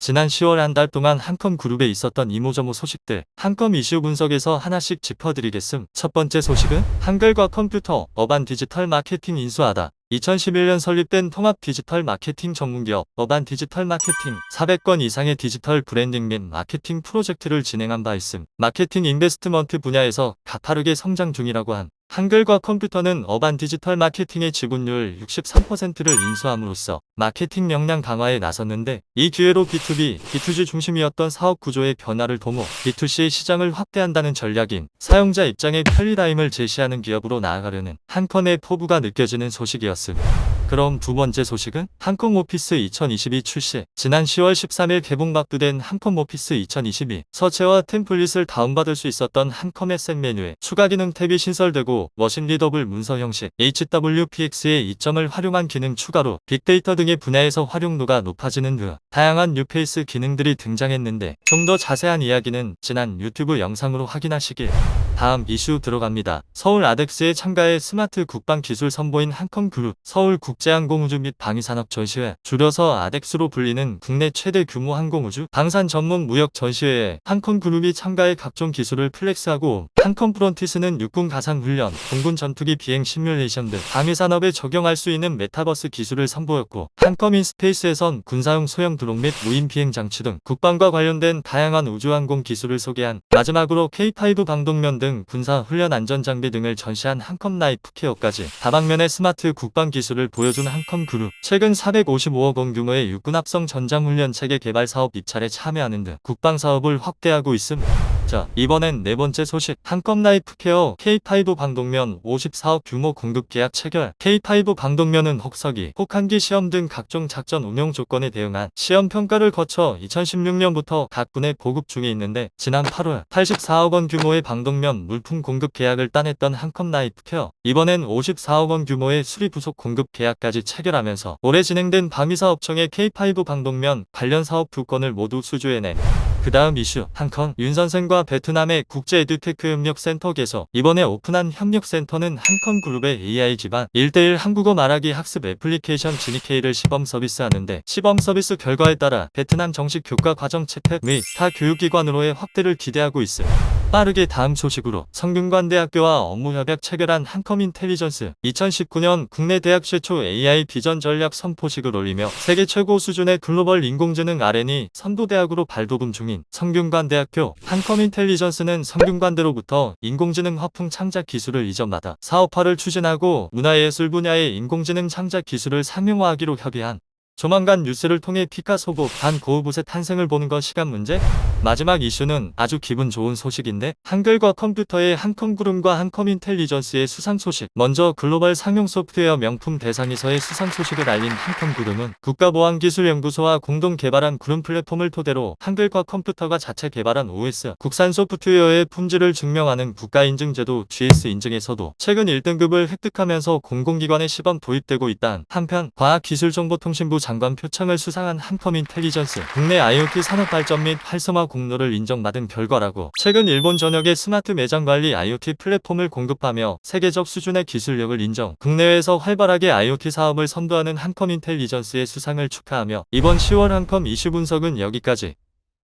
지난 10월 한 달 동안 한컴 그룹에 있었던 이모저모 소식들 한컴 이슈 분석에서 하나씩 짚어드리겠음. 첫 번째 소식은 한글과 컴퓨터, 어반 디지털 마케팅 인수하다. 2011년 설립된 통합 디지털 마케팅 전문기업 어반 디지털 마케팅 400건 이상의 디지털 브랜딩 및 마케팅 프로젝트를 진행한 바 있음. 마케팅 인베스트먼트 분야에서 가파르게 성장 중이라고 한 한글과 컴퓨터는 어반 디지털 마케팅의 지분율 63%를 인수함으로써 마케팅 역량 강화에 나섰는데 이 기회로 B2B, B2G 중심이었던 사업 구조의 변화를 도모 B2C 시장을 확대한다는 전략인 사용자 입장의 편리다임을 제시하는 기업으로 나아가려는 한컴의 포부가 느껴지는 소식이었음. 그럼 두 번째 소식은 한컴 오피스 2022 출시. 지난 10월 13일 개봉 막두된 한컴 오피스 2022. 서체와 템플릿을 다운받을 수 있었던 한컴의 셋 메뉴에 추가 기능 탭이 신설되고 머신 리더블 문서 형식 HWPX의 이점을 활용한 기능 추가로 빅데이터 등의 분야에서 활용도가 높아지는 등 다양한 뉴페이스 기능들이 등장했는데 좀 더 자세한 이야기는 지난 유튜브 영상으로 확인하시길. 다음 이슈 들어갑니다. 서울 아덱스에 참가해 스마트 국방 기술 선보인 한컴 그룹 서울 국 제항공우주 및 방위산업 전시회 줄여서 아덱스로 불리는 국내 최대 규모 항공우주 방산 전문 무역 전시회에 한컴 그룹이 참가해 각종 기술을 플렉스하고 한컴 프론티스는 육군 가상훈련, 공군 전투기 비행 시뮬레이션 등 방위산업에 적용할 수 있는 메타버스 기술을 선보였고 한컴 인스페이스에선 군사용 소형 드론 및 무인 비행 장치 등 국방과 관련된 다양한 우주항공 기술을 소개한 마지막으로 K5 방독면 등 군사 훈련 안전 장비 등을 전시한 한컴 라이프 케어까지 다방면의 스마트 국방 기술을 보여 준 한컴 그룹 최근 455억 원 규모의 육군 합성 전장 훈련 체계 개발 사업 입찰에 참여하는 등 국방 사업을 확대하고 있음. 자, 이번엔 네 번째 소식. 한컴 라이프 케어 K5 방독면 54억 규모 공급 계약 체결. K5 방독면은 혹서기, 혹한기 시험 등 각종 작전 운용 조건에 대응한 시험 평가를 거쳐 2016년부터 각 군에 보급 중에 있는데 지난 8월 84억 원 규모의 방독면 물품 공급 계약을 따냈던 한컴 라이프 케어. 이번엔 54억 원 규모의 수리 부속 공급 계약까지 체결하면서 올해 진행된 방위사업청의 K5 방독면 관련 사업 두 건을 모두 수주해낸 그 다음 이슈 한컨 윤 선생과 베트남의 국제 에듀테크 협력센터 개소 이번에 오픈한 협력센터는 한컨 그룹의 AI 기반 1대1 한국어 말하기 학습 애플리케이션 지니케이를 시범 서비스하는데 시범 서비스 결과에 따라 베트남 정식 교과 과정 채택 및 타 교육기관으로의 확대를 기대하고 있음. 빠르게 다음 소식으로 성균관대학교와 업무 협약 체결한 한컴 인텔리전스 2019년 국내 대학 최초 AI 비전 전략 선포식을 올리며 세계 최고 수준의 글로벌 인공지능 R&D 선도대학으로 발돋움 중인 성균관대학교 한컴 인텔리전스는 성균관대로부터 인공지능 화풍 창작 기술을 이전받아 사업화를 추진하고 문화예술 분야의 인공지능 창작 기술을 상용화하기로 협의한 조만간 뉴스를 통해 피카소고 반 고우붓의 탄생을 보는 건 시간 문제? 마지막 이슈는 아주 기분 좋은 소식인데 한글과 컴퓨터의 한컴 그룹과 한컴 인텔리전스의 수상 소식 먼저 글로벌 상용 소프트웨어 명품 대상에서의 수상 소식을 알린 한컴 그룹은 국가보안기술연구소와 공동 개발한 그룹 플랫폼을 토대로 한글과 컴퓨터가 자체 개발한 OS 국산 소프트웨어의 품질을 증명하는 국가인증제도 GS 인증에서도 최근 1등급을 획득하면서 공공기관에 시범 도입되고 있다. 한편 과학기술정보통신부 장관 표창을 수상한 한컴 인텔리전스 국내 IoT 산업 발전 및 활성화 공로를 인정받은 결과라고 최근 일본 전역의 스마트 매장 관리 IoT 플랫폼을 공급하며 세계적 수준의 기술력을 인정 국내외에서 활발하게 IoT 사업을 선도하는 한컴 인텔리전스의 수상을 축하하며 이번 10월 한컴 이슈 분석은 여기까지